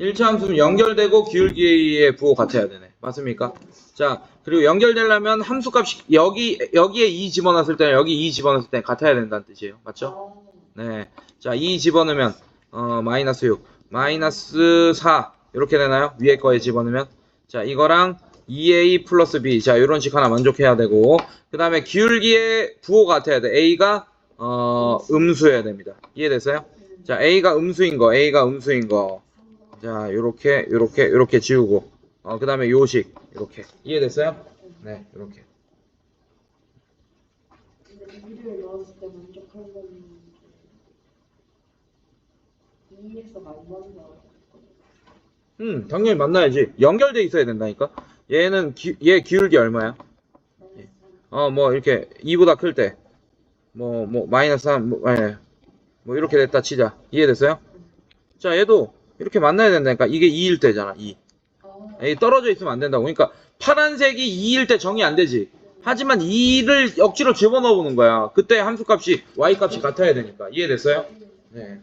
1차 함수는 연결되고 기울기의 부호 같아야 되네. 맞습니까? 자, 그리고 연결되려면 함수값이 여기 여기에 2 집어넣었을 때는 여기 2 집어넣었을 때 같아야 된다는 뜻이에요. 맞죠? 네. 자, 2 집어넣으면 어, 마이너스 6, 마이너스 4 이렇게 되나요? 위에 거에 집어넣으면 자, 이거랑 2a 플러스 b 자, 이런 식 하나 만족해야 되고 그 다음에 기울기의 부호 같아야 돼. a가 어, 음수여야 됩니다. 이해됐어요? 자, a가 음수인 거, a가 음수인 거. 자, 요렇게, 요렇게, 요렇게 지우고. 어, 그 다음에 요식. 이렇게. 이해됐어요? 네, 요렇게. 근데 이를 넣었을 때 만족한 건 2에서 만난다. 음, 당연히 만나야지. 연결돼 있어야 된다니까. 얘는, 기, 얘 기울기 얼마야? 어, 뭐, 이렇게, 2보다 클 때. 뭐, 뭐, 마이너스 3, 뭐, 예. 뭐, 이렇게 됐다 치자. 이해됐어요? 자, 얘도 이렇게 만나야 된다니까. 이게 2일 때잖아, 2. 아, 이 떨어져 있으면 안 된다고. 그러니까 파란색이 2일 때 정이 안 되지. 하지만 2를 억지로 집어넣어 보는 거야. 그때 함수값이 y 값이 같아야 되니까. 이해됐어요? 네.